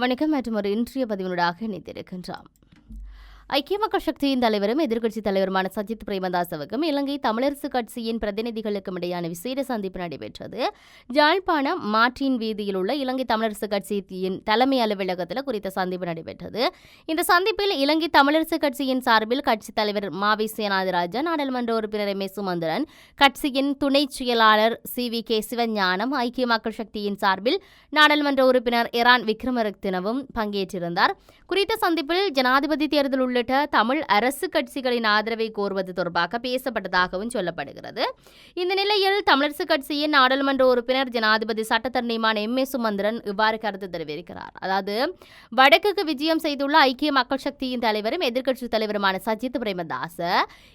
வணக்கம் மற்றும் ஒரு இன்றைய பதிவினூடாக இணைந்திருக்கின்றோம். ஐக்கிய மக்கள் சக்தியின் தலைவரும் எதிர்க்கட்சித் தலைவருமான சஜித் பிரேமதாசவுக்கும் இலங்கை தமிழரசு கட்சியின் பிரதிநிதிகளுக்கும் இடையான விசேட சந்திப்பு நடைபெற்றது. ஜாழ்ப்பாணம் மாற்றின் வீதியில் உள்ள இலங்கை தமிழரசு கட்சியின் தலைமை அலுவலகத்தில் குறித்த சந்திப்பு நடைபெற்றது. இந்த சந்திப்பில் இலங்கை தமிழரசு கட்சியின் சார்பில் கட்சித் தலைவர் மாவி சேனாதிராஜன் நாடாளுமன்ற உறுப்பினர் எம். ஏ சுமந்திரன் கட்சியின் துணை செயலாளர் சி. வி. கே. சிவஞானம் ஐக்கிய மக்கள் சக்தியின் சார்பில் நாடாளுமன்ற உறுப்பினர் இரான் விக்ரமரத்னவும் பங்கேற்றிருந்தார். குறித்த சந்திப்பில் ஜனாதிபதி தேர்தல் உள்ளிட்ட தமிழ் அரசு கட்சிகளின் ஆதரவை கோருவது தொடர்பாக பேசப்பட்டதாகவும் சொல்லப்படுகிறது. இந்த நிலையில் தமிழரசு கட்சியின் நாடாளுமன்ற உறுப்பினர் ஜனாதிபதி சட்டத்தரணிமான எம். ஏ. சுமந்திரன் இவ்வாறு கருத்து தெரிவிக்கிறார். அதாவது வடக்குக்கு விஜயம் செய்துள்ள ஐக்கிய மக்கள் சக்தியின் தலைவரும் எதிர்க்கட்சி தலைவருமான சஜித் பிரேமதாச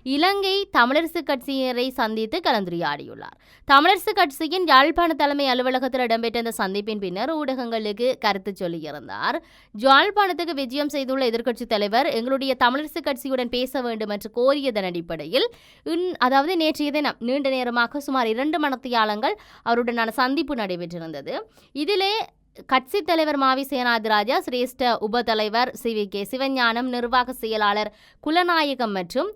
இலங்கை தமிழரசு கட்சியினரை சந்தித்து கலந்துரையாடியுள்ளார். தமிழரசு கட்சியின் யாழ்ப்பாண தலைமை அலுவலகத்தில் இடம்பெற்ற இந்த சந்திப்பின் பின்னர் ஊடகங்களுக்கு கருத்து சொல்லியிருந்தார். யாழ்ப்பாணத்துக்கு விஜயம் செய்துள்ள எதிர்க்கட்சி தலைவர் எங்களுடைய தமிழரசு கட்சியுடன் பேச வேண்டும் என்று கோரியதன் அடிப்படையில் இன் அதாவது நேற்றைய தினம் நீண்ட நேரமாக சுமார் இரண்டு மணத்தியாளங்கள் அவருடனான சந்திப்பு நடைபெற்றிருந்தது இதிலே கட்சித் தலைவர் மாவி சேனாதிராஜா சிரேஷ்ட உபதலைவர் சி வி கே சிவஞானம் நிர்வாக செயலாளர் குலநாயகம் மற்றும்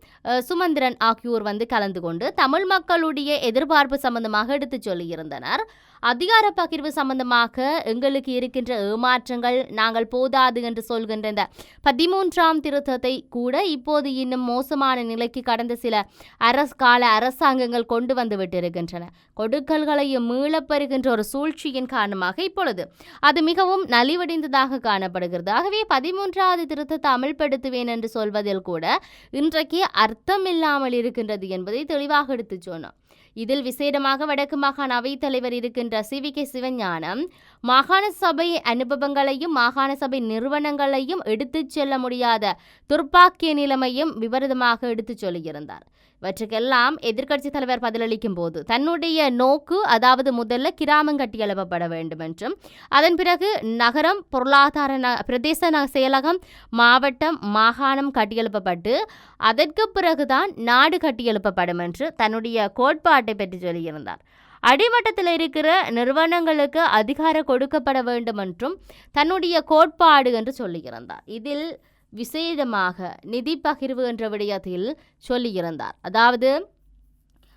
சுமந்திரன் ஆகியோர் வந்து கலந்து கொண்டு தமிழ் மக்களுடைய எதிர்பார்ப்பு சம்பந்தமாக எடுத்துச் சொல்லியிருந்தனர். அதிகார பகிர்வு சம்பந்தமாக எங்களுக்கு இருக்கின்ற ஏமாற்றங்கள் நாங்கள் போதாது என்று சொல்கின்ற இந்த பதிமூன்றாம் திருத்தத்தை கூட இப்போது இன்னும் மோசமான நிலைக்கு கடந்த சில அரசு கால அரசாங்கங்கள் கொண்டு வந்து விட்டிருக்கின்றன. கொடுக்கல்களையும் மீளப்பெறுகின்ற ஒரு சூழ்ச்சியின் காரணமாக இப்பொழுது அது மிகவும் நலிவடைந்ததாக காணப்படுகிறது. ஆகவே பதிமூன்றாவது திருத்தத்தை அமல்படுத்துவேன் என்று சொல்வதில் கூட இன்றைக்கு அர்த்தமில்லாமல் இருக்கின்றது என்பதை தெளிவாக எடுத்துச் சொன்னோம் இதில் விசேடமாக வடக்கு மாகாண அவைத் தலைவர் இருக்கின்ற சி. வி. கே. சிவஞானம் மாகாண சபை அனுபவங்களையும் மாகாண சபை நிறுவனங்களையும் எடுத்துச் செல்ல முடியாத துர்ப்பாக்கிய நிலைமையும் விபரீதமாக எடுத்துச் சொல்லியிருந்தார். இவற்றுக்கெல்லாம் எதிர்க்கட்சி தலைவர் பதிலளிக்கும் போது தன்னுடைய நோக்கு அதாவது முதல்ல கிராமம் கட்டியெழுப்பப்பட வேண்டும் என்றும் அதன் பிறகு நகரம் பொருளாதார ந பிரதேச செயலகம் மாவட்டம் மாகாணம் கட்டியெழுப்பப்பட்டு அதற்கு பிறகுதான் நாடு கட்டியெழுப்பப்படும் என்று தன்னுடைய கோட்பாட்டை பற்றி சொல்லியிருந்தார். அடிமட்டத்தில் இருக்கிற நிறுவனங்களுக்கு அதிகாரம் கொடுக்கப்பட வேண்டும் என்றும் தன்னுடைய கோட்பாடு என்று சொல்லியிருந்தார். இதில் விசேடமாக நிதி பகிர்வு என்ற விடயத்தில் சொல்லியிருந்தார். அதாவது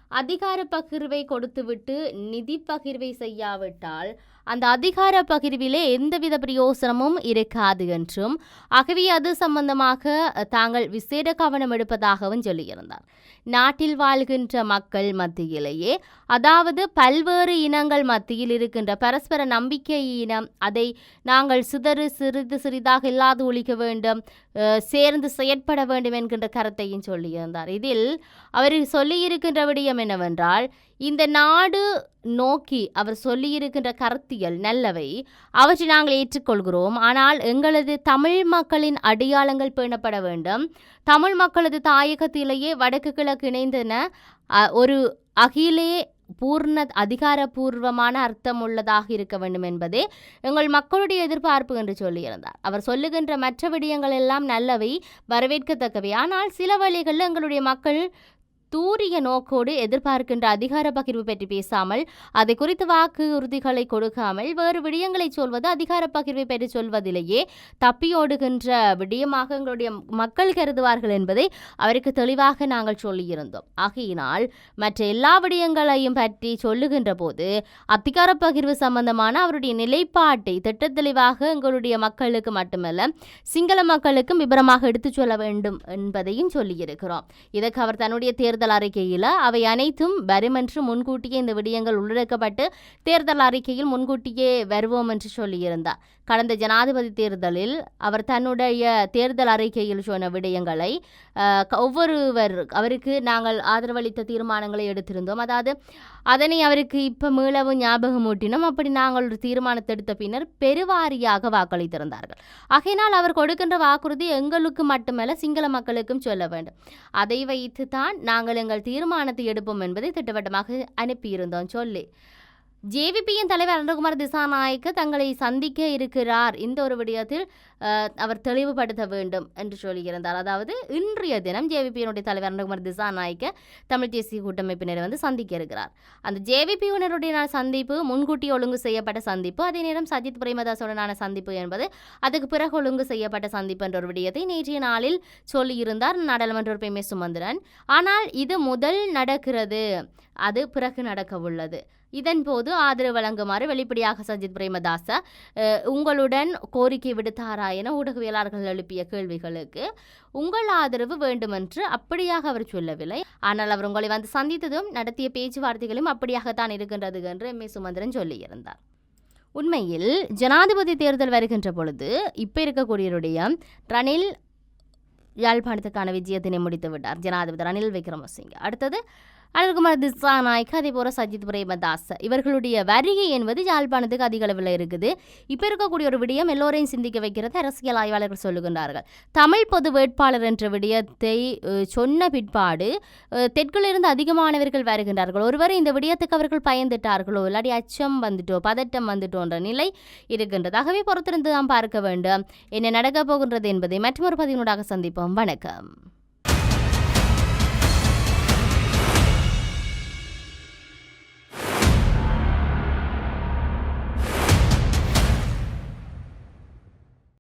அதிகார பகிர்வை கொடுத்துவிட்டு நிதி பகிர்வை செய்யாவிட்டால் அந்த அதிகார பகிர்விலே எந்தவித பிரயோசனமும் இருக்காது என்றும் ஆகவே அது சம்பந்தமாக தாங்கள் விசேட கவனம் எடுப்பதாகவும் சொல்லியிருந்தார். நாட்டில் வாழ்கின்ற மக்கள் மத்தியிலேயே அதாவது பல்வேறு இனங்கள் மத்தியில் இருக்கின்ற பரஸ்பர நம்பிக்கை இனம் அதை நாங்கள் சிதறு சிறிது சிறிதாக இல்லாது ஒழிக்க வேண்டும் சேர்ந்து செயற்பட வேண்டும் என்கின்ற கருத்தையும் சொல்லியிருந்தார். இதில் அவர் சொல்லியிருக்கின்ற விடயம் என்னவென்றால் இந்த நாடு நோக்கி அவர் சொல்லியிருக்கின்ற கருத்தியல் நல்லவை. அவற்றை நாங்கள் ஏற்றுக்கொள்கிறோம். ஆனால் எங்களது தமிழ் மக்களின் அடையாளங்கள் பேணப்பட வேண்டும். தமிழ் மக்களது தாயகத்திலேயே வடக்கு கிழக்கு இணைந்தன. ஒரு அகிலே பூர்ண அதிகாரபூர்வமான அர்த்தம் உள்ளதாக இருக்க வேண்டும் என்பதே எங்கள் மக்களுடைய எதிர்பார்ப்பு என்று சொல்லியிருந்தார். அவர் சொல்லுகின்ற மற்ற விடயங்கள் எல்லாம் நல்லவை வரவேற்கத்தக்கவை. ஆனால் சில வழிகளில் எங்களுடைய மக்கள் தூரிய நோக்கோடு எதிர்பார்க்கின்ற அதிகார பகிர்வு பற்றி பேசாமல் அதை குறித்து வாக்கு உறுதிகளை கொடுக்காமல் வேறு விடயங்களை சொல்வது அதிகார பகிர்வை பற்றி சொல்வதிலேயே தப்பியோடுகின்ற விடயமாக எங்களுடைய மக்கள் கருதுவார்கள் என்பதை அவருக்கு தெளிவாக நாங்கள் சொல்லியிருந்தோம். ஆகையினால் மற்ற எல்லா விடயங்களையும் பற்றி சொல்லுகின்ற போது அதிகார பகிர்வு சம்பந்தமான அவருடைய நிலைப்பாட்டை திட்டத்தெளிவாக எங்களுடைய மக்களுக்கு மட்டுமல்ல சிங்கள மக்களுக்கும் விபரமாக எடுத்துச் சொல்ல வேண்டும் என்பதையும் சொல்லியிருக்கிறோம். இதற்கு அவர் தன்னுடைய தேர்தல் அறிக்கையில் அவை அனைத்தும் வரும் என்று முன்கூட்டியே இந்த விடயங்கள் உள்ளடக்கப்பட்டு தேர்தல் அறிக்கையில் முன்கூட்டியே வருவோம் என்று சொல்லியிருந்தார். கடந்த ஜனாதிபதி தேர்தலில் அவர் தன்னுடைய தேர்தல் அறிக்கையில் சொன்ன விடயங்களை ஒவ்வொருவர் அவருக்கு நாங்கள் ஆதரவளித்த தீர்மானங்களை எடுத்திருந்தோம். அதாவது அதனை அவருக்கு இப்போ மீளவும் ஞாபகம் ஊட்டினோம். அப்படி நாங்கள் ஒரு தீர்மானத்தை எடுத்த பின்னர் பெருவாரியாக வாக்களித்திருந்தார்கள். ஆகையினால் அவர் கொடுக்கின்ற வாக்குறுதி எங்களுக்கு மட்டுமல்ல சிங்கள மக்களுக்கும் சொல்ல வேண்டும். அதை வைத்து தான் நாங்கள் எங்கள் தீர்மானத்தை எடுப்போம் என்பதை திட்டவட்டமாக அனுப்பியிருந்தோம் சொல்லி. ஜேவிபியின் தலைவர் அனந்தகுமார் திசாநாயக்கு தங்களை சந்திக்க இருக்கிறார். இந்த ஒரு விடயத்தில் அவர் தெளிவுபடுத்த வேண்டும் என்று சொல்லியிருந்தார். அதாவது இன்றைய தினம் ஜேவிபியினுடைய தலைவர் அனந்தகுமார் திசாநாயக்க தமிழ் தேசிய கூட்டமைப்பினரை வந்து சந்திக்க இருக்கிறார். அந்த ஜேவிபியினருடைய சந்திப்பு முன்கூட்டி ஒழுங்கு செய்யப்பட்ட சந்திப்பு அதே நேரம் சஜித் பிரேமதாசுடனான சந்திப்பு என்பது அதுக்கு பிறகு ஒழுங்கு செய்யப்பட்ட சந்திப்பு என்ற ஒரு விடயத்தை நேற்றைய நாளில் சொல்லியிருந்தார் நாடாளுமன்ற உறுப்பினர் சுமந்திரன். ஆனால் இது முதல் நடக்கிறது. அது பிறகு நடக்க உள்ளது இதன் போது ஆதரவு வழங்குமாறு வெளிப்படையாக சஜித் பிரேமதாச உங்களுடன் கோரிக்கை விடுத்தாரா என ஊடகவியலாளர்கள் எழுப்பிய கேள்விகளுக்கு உங்கள் ஆதரவு வேண்டுமென்று அப்படியாக அவர் சொல்லவில்லை. ஆனால் அவர் உங்களை வந்து சந்தித்ததும் நடத்திய பேச்சுவார்த்தைகளும் அப்படியாகத்தான் இருக்கின்றது என்று எம். ஏ. சுமந்திரன் சொல்லியிருந்தார். உண்மையில் ஜனாதிபதி தேர்தல் வருகின்ற பொழுது இப்போ இருக்கக்கூடியவருடைய ரணில் யாழ்ப்பாணத்துக்கான விஜயத்தினை முடித்து விட்டார் ஜனாதிபதி ரணில் விக்ரமசிங்க. அடுத்தது அனில்குமார் திசாநாயக் அதே போல சஜித் பிரேமதாஸ் இவர்களுடைய வருகை என்பது யாழ்ப்பாணத்துக்கு அதிக அளவில் இருக்குது. இப்போ இருக்கக்கூடிய ஒரு விடயம் எல்லோரையும் சிந்திக்க வைக்கிறது அரசியல் ஆய்வாளர்கள் சொல்லுகின்றார்கள். தமிழ் பொது வேட்பாளர் என்ற விடயத்தை சொன்ன பிற்பாடு அஹ், தெற்கிலிருந்து அதிகமானவர்கள் வருகின்றார்கள். ஒருவர் இந்த விடயத்துக்கு அவர்கள் பயந்துட்டார்களோ இல்லாட்டி அச்சம் வந்துட்டோ பதட்டம் வந்துட்டோன்ற நிலை இருக்கின்றது. ஆகவே பொறுத்திருந்து தான் பார்க்க வேண்டும். என்ன நடக்கப் போகின்றது என்பதை மற்றொரு பதிவினூடாக சந்திப்போம். வணக்கம்.